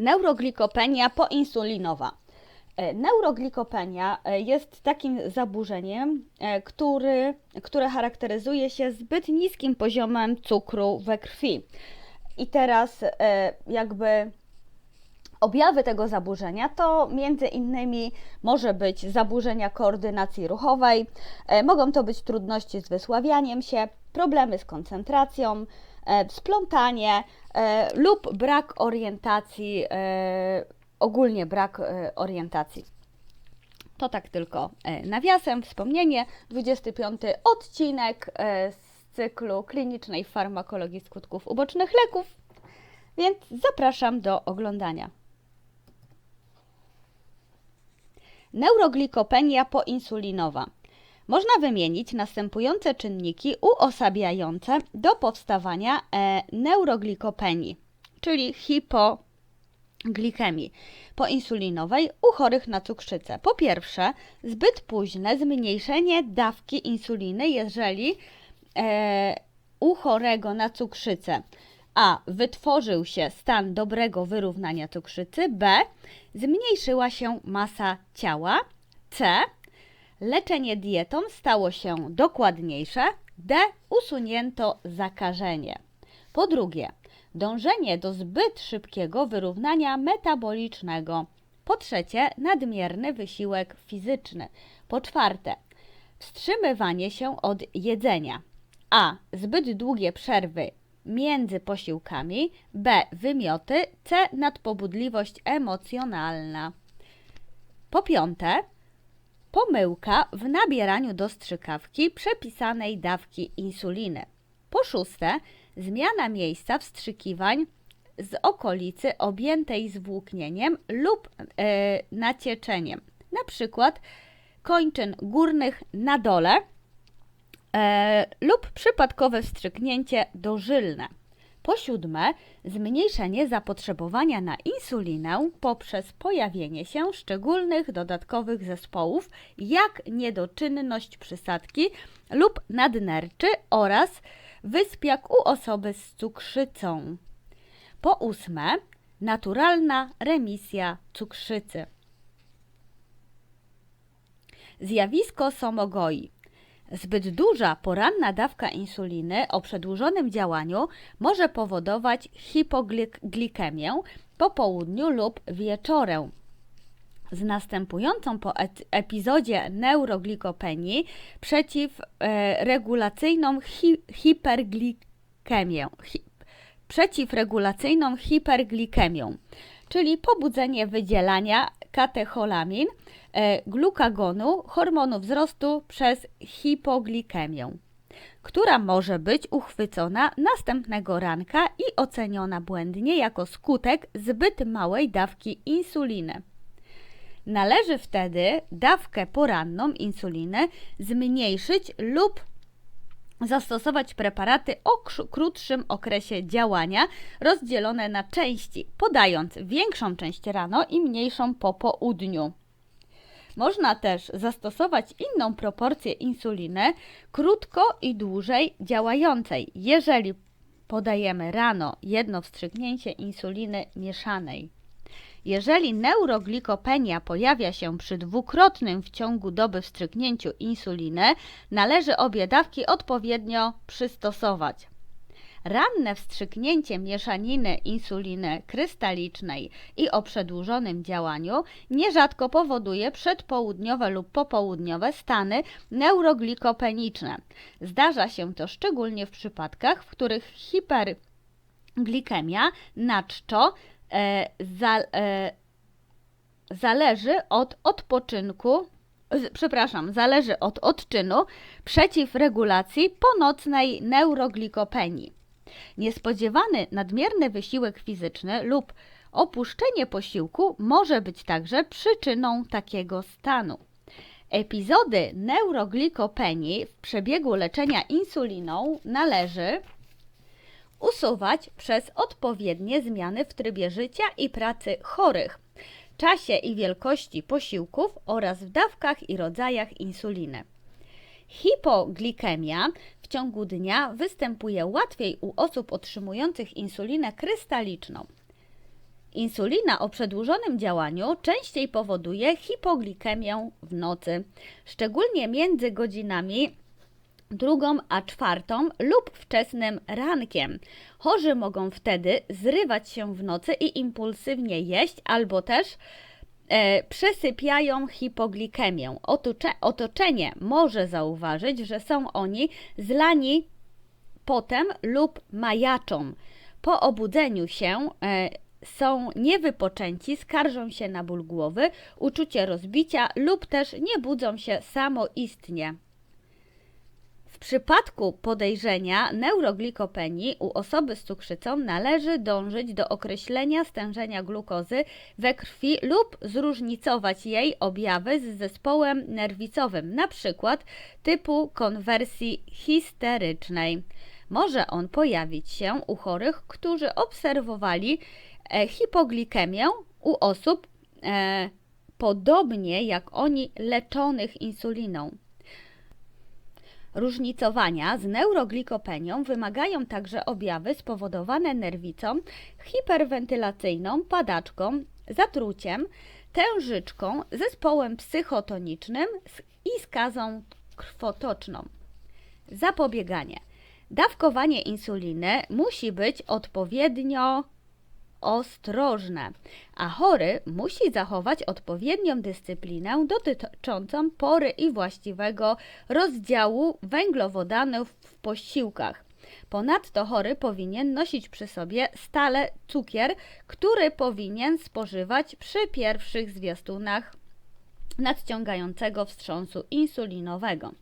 Neuroglikopenia poinsulinowa. E, Neuroglikopenia e, jest takim zaburzeniem, e, który, które charakteryzuje się zbyt niskim poziomem cukru we krwi. I teraz jakby Objawy tego zaburzenia to między innymi może być zaburzenia koordynacji ruchowej, e, mogą to być trudności z wysławianiem się, problemy z koncentracją, e, splątanie e, lub brak orientacji, ogólnie brak orientacji. To tak tylko nawiasem, wspomnienie. 25 odcinek z cyklu klinicznej farmakologii skutków ubocznych leków, więc zapraszam do oglądania. Neuroglikopenia poinsulinowa. Można wymienić następujące czynniki uosabiające do powstawania e, neuroglikopeni, czyli hipoglikemii poinsulinowej u chorych na cukrzycę. Po pierwsze, zbyt późne zmniejszenie dawki insuliny, jeżeli e, u chorego na cukrzycę a. Wytworzył się stan dobrego wyrównania cukrzycy. B. Zmniejszyła się masa ciała. C. Leczenie dietą stało się dokładniejsze. D. Usunięto zakażenie. Po drugie, dążenie do zbyt szybkiego wyrównania metabolicznego. Po trzecie, nadmierny wysiłek fizyczny. Po czwarte, wstrzymywanie się od jedzenia. A. Zbyt długie przerwy między posiłkami, B. Wymioty, C. Nadpobudliwość emocjonalna. Po piąte, pomyłka w nabieraniu do strzykawki przepisanej dawki insuliny. Po szóste, zmiana miejsca wstrzykiwań z okolicy objętej zwłóknieniem lub e, nacieczeniem, na przykład kończyn górnych na dole e, lub przypadkowe wstrzyknięcie dożylne. Po siódme, zmniejszenie zapotrzebowania na insulinę poprzez pojawienie się szczególnych dodatkowych zespołów, jak niedoczynność przysadki lub nadnerczy oraz wyspiak u osoby z cukrzycą. Po ósme, naturalna remisja cukrzycy. Zjawisko somogoi. Zbyt duża poranna dawka insuliny o przedłużonym działaniu może powodować hipoglikemię po południu lub wieczorem. Z następującą po et- epizodzie neuroglikopeni przeciwregulacyjną hi- hiperglikemię. Hi- przeciwregulacyjną hiperglikemią, czyli pobudzenie wydzielania katecholamin, e, glukagonu, hormonu wzrostu przez hipoglikemię, która może być uchwycona następnego ranka i oceniona błędnie jako skutek zbyt małej dawki insuliny. Należy wtedy dawkę poranną insuliny zmniejszyć lub zastosować preparaty o krótszym okresie działania, rozdzielone na części, podając większą część rano i mniejszą po południu. Można też zastosować inną proporcję insuliny, krótko i dłużej działającej, jeżeli podajemy rano jedno wstrzyknięcie insuliny mieszanej. Jeżeli neuroglikopenia pojawia się przy dwukrotnym w ciągu doby wstrzyknięciu insuliny, należy obie dawki odpowiednio przystosować. Ranne wstrzyknięcie mieszaniny insuliny krystalicznej i o przedłużonym działaniu nierzadko powoduje przedpołudniowe lub popołudniowe stany neuroglikopeniczne. Zdarza się to szczególnie w przypadkach, w których hiperglikemia na czczo za, e, zależy od odpoczynku, przepraszam, zależy od odczynu przeciwregulacji ponocnej neuroglikopeni. Niespodziewany nadmierny wysiłek fizyczny lub opuszczenie posiłku może być także przyczyną takiego stanu. Epizody neuroglikopeni w przebiegu leczenia insuliną należy usuwać przez odpowiednie zmiany w trybie życia i pracy chorych, czasie i wielkości posiłków oraz w dawkach i rodzajach insuliny. Hipoglikemia w ciągu dnia występuje łatwiej u osób otrzymujących insulinę krystaliczną. Insulina o przedłużonym działaniu częściej powoduje hipoglikemię w nocy, szczególnie między godzinami drugą a czwartą lub wczesnym rankiem. Chorzy mogą wtedy zrywać się w nocy i impulsywnie jeść, albo też e, przesypiają hipoglikemię. Otocze, otoczenie może zauważyć, że są oni zlani potem lub majaczą. Po obudzeniu się e, są niewypoczęci, skarżą się na ból głowy, uczucie rozbicia lub też nie budzą się samoistnie. Przypadku podejrzenia neuroglikopeni u osoby z cukrzycą należy dążyć do określenia stężenia glukozy we krwi lub zróżnicować jej objawy z zespołem nerwicowym, np. typu konwersji histerycznej. Może on pojawić się u chorych, którzy obserwowali e, hipoglikemię u osób e, podobnie jak oni leczonych insuliną. Różnicowania z neuroglikopenią wymagają także objawy spowodowane nerwicą hiperwentylacyjną, padaczką, zatruciem, tężyczką, zespołem psychotonicznym i skazą krwotoczną. Zapobieganie. Dawkowanie insuliny musi być odpowiednio ostrożne, a chory musi zachować odpowiednią dyscyplinę dotyczącą pory i właściwego rozdziału węglowodanów w posiłkach. Ponadto chory powinien nosić przy sobie stale cukier, który powinien spożywać przy pierwszych zwiastunach nadciągającego wstrząsu insulinowego.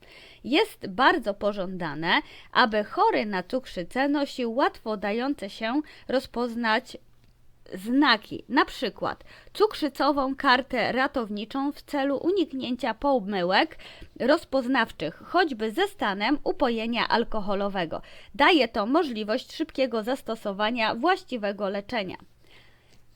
Jest bardzo pożądane, aby chory na cukrzycę nosił łatwo dające się rozpoznać znaki, na przykład cukrzycową kartę ratowniczą w celu uniknięcia pomyłek rozpoznawczych, choćby ze stanem upojenia alkoholowego. Daje to możliwość szybkiego zastosowania właściwego leczenia.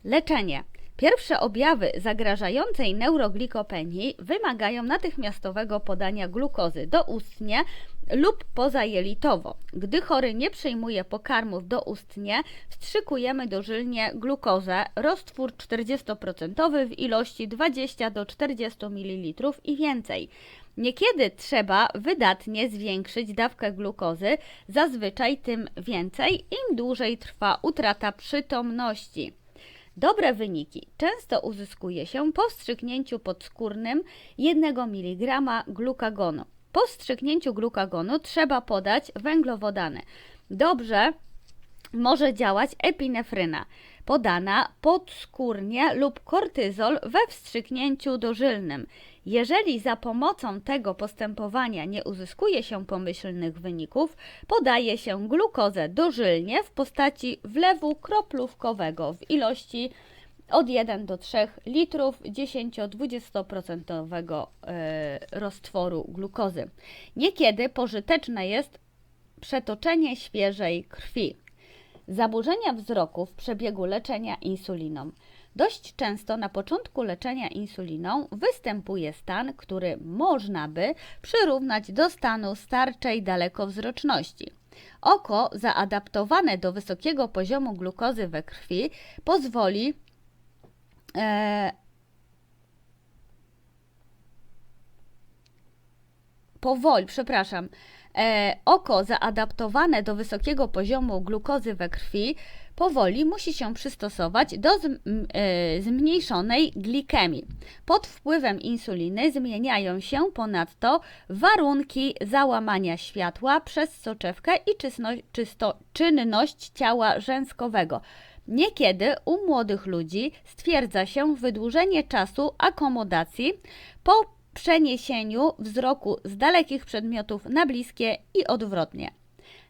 Leczenie. Pierwsze objawy zagrażającej neuroglikopeni wymagają natychmiastowego podania glukozy doustnie lub pozajelitowo. Gdy chory nie przyjmuje pokarmów doustnie, wstrzykujemy dożylnie glukozę, roztwór 40% w ilości 20 do 40 ml i więcej. Niekiedy trzeba wydatnie zwiększyć dawkę glukozy, zazwyczaj tym więcej, im dłużej trwa utrata przytomności. Dobre wyniki często uzyskuje się po wstrzyknięciu podskórnym 1 mg glukagonu. Po wstrzyknięciu glukagonu trzeba podać węglowodany. Dobrze może działać epinefryna podana podskórnie lub kortyzol we wstrzyknięciu dożylnym. Jeżeli za pomocą tego postępowania nie uzyskuje się pomyślnych wyników, podaje się glukozę dożylnie w postaci wlewu kroplówkowego w ilości od 1 do 3 litrów 10-20% e, roztworu glukozy. Niekiedy pożyteczne jest przetoczenie świeżej krwi. Zaburzenia wzroku w przebiegu leczenia insuliną. Dość często na początku leczenia insuliną występuje stan, który można by przyrównać do stanu starczej dalekowzroczności. Oko zaadaptowane do wysokiego poziomu glukozy we krwi pozwoli powoli, przepraszam, e, oko zaadaptowane do wysokiego poziomu glukozy we krwi powoli musi się przystosować do e, zmniejszonej glikemii. Pod wpływem insuliny zmieniają się ponadto warunki załamania światła przez soczewkę i czynność ciała rzęskowego. Niekiedy u młodych ludzi stwierdza się wydłużenie czasu akomodacji po przeniesieniu wzroku z dalekich przedmiotów na bliskie i odwrotnie.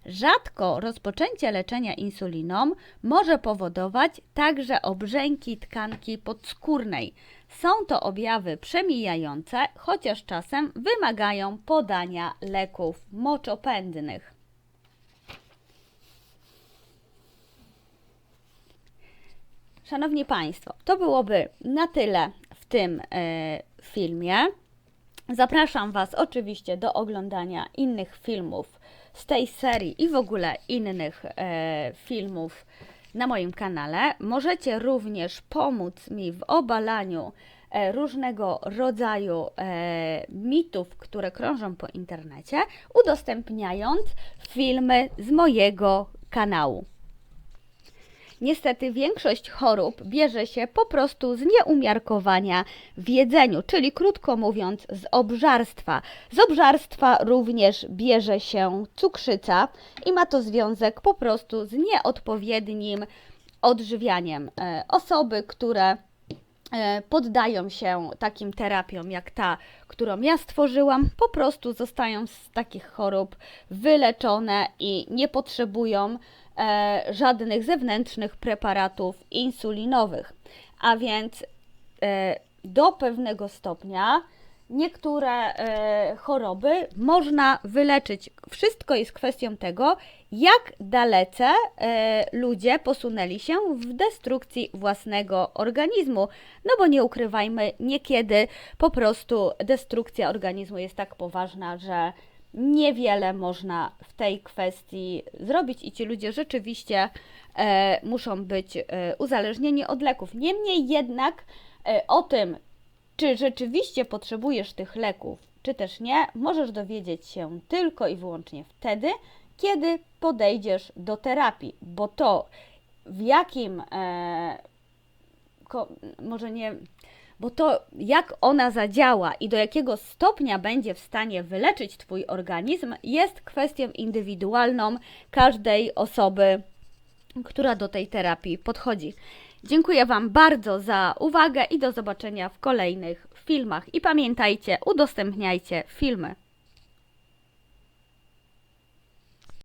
Rzadko rozpoczęcie leczenia insuliną może powodować także obrzęki tkanki podskórnej. Są to objawy przemijające, chociaż czasem wymagają podania leków moczopędnych. Szanowni Państwo, to byłoby na tyle w tym y, filmie. Zapraszam Was oczywiście do oglądania innych filmów z tej serii i w ogóle innych e, filmów na moim kanale. Możecie również pomóc mi w obalaniu e, różnego rodzaju e, mitów, które krążą po internecie, udostępniając filmy z mojego kanału. Niestety większość chorób bierze się po prostu z nieumiarkowania w jedzeniu, czyli krótko mówiąc z obżarstwa. Z obżarstwa również bierze się cukrzyca i ma to związek po prostu z nieodpowiednim odżywianiem. E, Osoby, które e, poddają się takim terapiom jak ta, którą ja stworzyłam, po prostu zostają z takich chorób wyleczone i nie potrzebują e, żadnych zewnętrznych preparatów insulinowych. A więc e, do pewnego stopnia niektóre e, choroby można wyleczyć. Wszystko jest kwestią tego, jak dalece e, ludzie posunęli się w destrukcji własnego organizmu. No bo nie ukrywajmy, niekiedy po prostu destrukcja organizmu jest tak poważna, że niewiele można w tej kwestii zrobić i ci ludzie rzeczywiście e, muszą być e, uzależnieni od leków. Niemniej jednak e, o tym, czy rzeczywiście potrzebujesz tych leków, czy też nie, możesz dowiedzieć się tylko i wyłącznie wtedy, kiedy podejdziesz do terapii, bo to w jakim, e, ko, może nie, bo to jak ona zadziała i do jakiego stopnia będzie w stanie wyleczyć Twój organizm, jest kwestią indywidualną każdej osoby, która do tej terapii podchodzi. Dziękuję Wam bardzo za uwagę i do zobaczenia w kolejnych filmach. I pamiętajcie, udostępniajcie filmy.